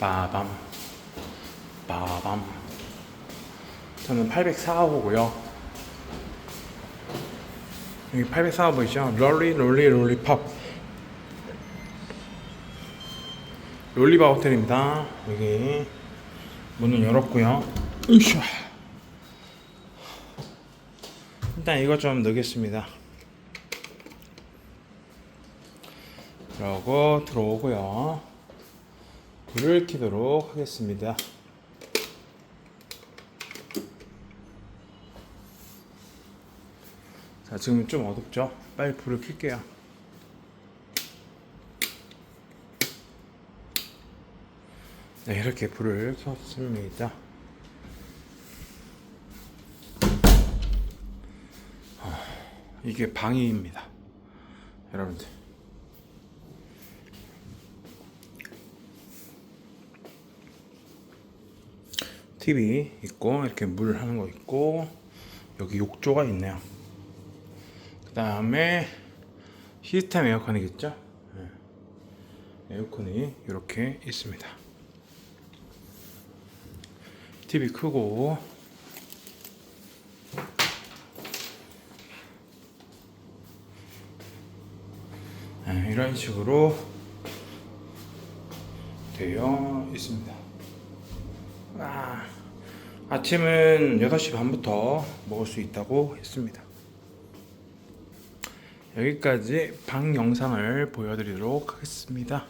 빠밤 빠밤. 저는 804호고요. 여기 804호 보이죠? 롤리 롤리 롤리팝. 롤리바 호텔입니다. 여기 문을 열었고요. 으쌰. 일단 이것 좀 넣겠습니다. 그러고 들어오고요 불을 켜도록 하겠습니다. 자 지금 좀 어둡죠? 빨리 불을 켤게요. 네 이렇게 불을 켰습니다. 아, 이게 방위입니다. 여러분들 TV 있고 이렇게 물 하는 거 있고 여기 욕조가 있네요. 그 다음에 시스템 에어컨이겠죠? 네. 에어컨이 이렇게 있습니다. TV 크고 네, 이런 식으로 되어 있습니다. 아, 아침은 6시 반부터 먹을 수 있다고 했습니다. 여기까지 방 영상을 보여드리도록 하겠습니다.